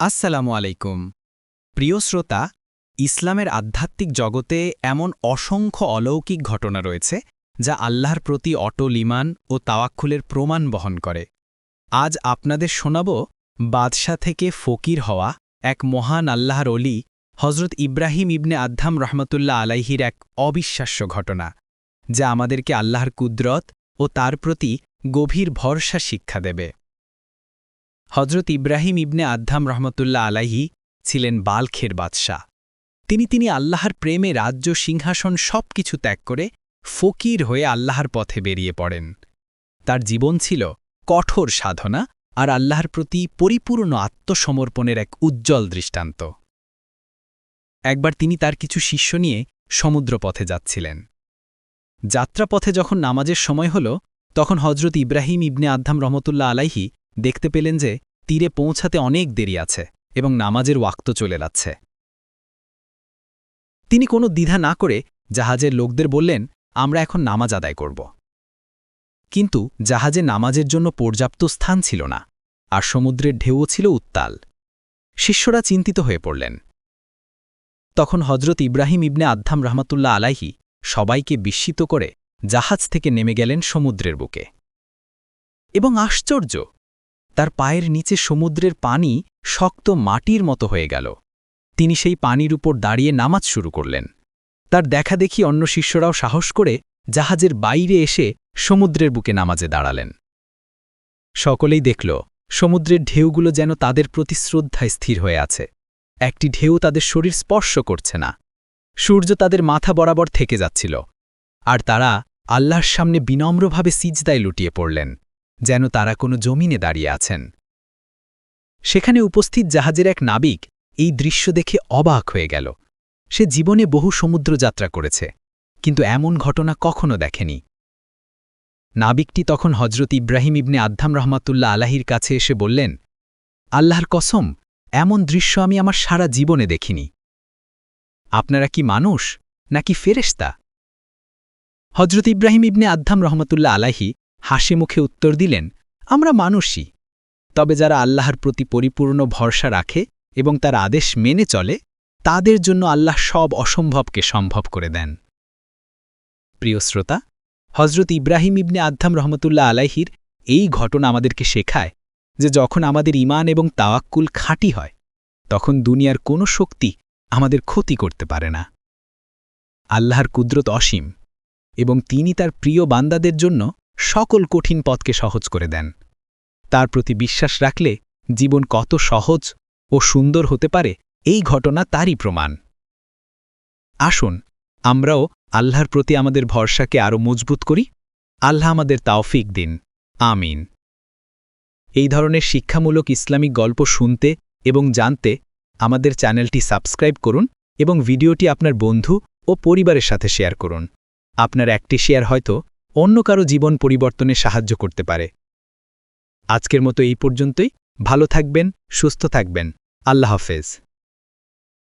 আসসালামু আলাইকুম। প্রিয় শ্রোতা, ইসলামের আধ্যাত্মিক জগতে এমন অসংখ্য অলৌকিক ঘটনা রয়েছে যা আল্লাহর প্রতি অটল ইমান ও তাওয়াক্কুলের প্রমাণ বহন করে। আজ আপনাদের শোনাব বাদশাহ থেকে ফকির হওয়া এক মহান আল্লাহর অলি হজরত ইব্রাহিম ইবনে আদ্ধাম রহমতুল্লাহ আলাইহির এক অবিশ্বাস্য ঘটনা, যা আমাদেরকে আল্লাহর কুদরত ও তার প্রতি গভীর ভরসা শিক্ষা দেবে। হজরত ইব্রাহিম ইবনে আদ্ধাম রহমতুল্লাহ আলাইহি ছিলেন বালখের বাদশাহ। তিনি তিনি আল্লাহর প্রেমে রাজ্য সিংহাসন সব কিছু ত্যাগ করে ফকির হয়ে আল্লাহর পথে বেরিয়ে পড়েন। তার জীবন ছিল কঠোর সাধনা আর আল্লাহর প্রতি পরিপূর্ণ আত্মসমর্পণের এক উজ্জ্বল দৃষ্টান্ত। একবার তিনি তার কিছু শিষ্য নিয়ে সমুদ্রপথে যাচ্ছিলেন। যাত্রাপথে যখন নামাজের সময় হল, তখন হজরত ইব্রাহিম ইবনে আদ্ধাম রহমতুল্লাহ আলাইহি দেখতে পেলেন যে তীরে পৌঁছাতে অনেক দেরি আছে এবং নামাজের ওয়াক্ত চলে যাচ্ছে। তিনি কোনো দ্বিধা না করে জাহাজের লোকদের বললেন, আমরা এখন নামাজ আদায় করব। কিন্তু জাহাজে নামাজের জন্য পর্যাপ্ত স্থান ছিল না, আর সমুদ্রের ঢেউও ছিল উত্তাল। শিষ্যরা চিন্তিত হয়ে পড়লেন। তখন হজরত ইব্রাহিম ইবনে আদ্ধাম রহমতুল্লাহ আলাইহি সবাইকে বিস্মিত করে জাহাজ থেকে নেমে গেলেন সমুদ্রের বুকে। এবং আশ্চর্য তার পায়ের নিচে সমুদ্রের পানি শক্ত মাটির মতো হয়ে গেল। তিনি সেই পানির উপর দাঁড়িয়ে নামাজ শুরু করলেন। তার দেখা দেখি অন্য শিষ্যরাও সাহস করে জাহাজের বাইরে এসে সমুদ্রের বুকে নামাজে দাঁড়ালেন। সকলেই দেখল, সমুদ্রের ঢেউগুলো যেন তাদের প্রতি শ্রদ্ধায় স্থির হয়ে আছে। একটি ঢেউ তাদের শরীর স্পর্শ করছে না। সূর্য তাদের মাথা বরাবর থেকে যাচ্ছিল। আর তারা আল্লাহর সামনে বিনম্রভাবে সিজদায় লুটিয়ে পড়লেন। যেন তারা কোনো জমিনে দাঁড়িয়ে আছেন। সেখানে উপস্থিত জাহাজের এক নাবিক এই দৃশ্য দেখে অবাক হয়ে গেল। সে জীবনে বহু সমুদ্র যাত্রা করেছে, কিন্তু এমন ঘটনা কখনো দেখেনি। নাবিকটি তখন হজরত ইব্রাহিম ইবনে আদ্ধাম রহমাতুল্লাহ আলাহির কাছে এসে বললেন, আল্লাহর কসম, এমন দৃশ্য আমি আমার সারা জীবনে দেখিনি। আপনারা কি মানুষ, নাকি ফেরেস্তা হজরত ইব্রাহিম ইবনে আদ্ধাম রহমতুল্লাহ আলাহি হাসি মুখে উত্তর দিলেন, আমরা মানুষই। তবে যারা আল্লাহর প্রতি পরিপূর্ণ ভরসা রাখে এবং তার আদেশ মেনে চলে, তাদের জন্য আল্লাহ সব অসম্ভবকে সম্ভব করে দেন। প্রিয় শ্রোতা হজরত ইব্রাহিম ইবনে আদ্ধাম রহমতুল্লাহ আলাইহির এই ঘটনা আমাদেরকে শেখায় যে যখন আমাদের ইমান এবং তাওয়াক্কুল খাঁটি হয়, তখন দুনিয়ার কোনো শক্তি আমাদের ক্ষতি করতে পারে না। আল্লাহর কুদরত অসীম এবং তিনি তার প্রিয় বান্দাদের জন্য সকল কঠিন পথকে সহজ করে দেন। তার প্রতি বিশ্বাস রাখলে জীবন কত সহজ ও সুন্দর হতে পারে এই ঘটনা তারই প্রমাণ। আসুন, আমরাও আল্লাহর প্রতি আমাদের ভরসাকে আরও মজবুত করি। আল্লাহ আমাদের তাওফিক দিন। আমিন। এই ধরনের শিক্ষামূলক ইসলামিক গল্প শুনতে এবং জানতে আমাদের চ্যানেলটি সাবস্ক্রাইব করুন এবং ভিডিওটি আপনার বন্ধু ও পরিবারের সাথে শেয়ার করুন। আপনার একটি শেয়ার হয়তো অন্য কারও জীবন পরিবর্তনে সাহায্য করতে পারে। আজকের মতো এই পর্যন্তই। ভালো থাকবেন, সুস্থ থাকবেন। আল্লাহ হাফেজ।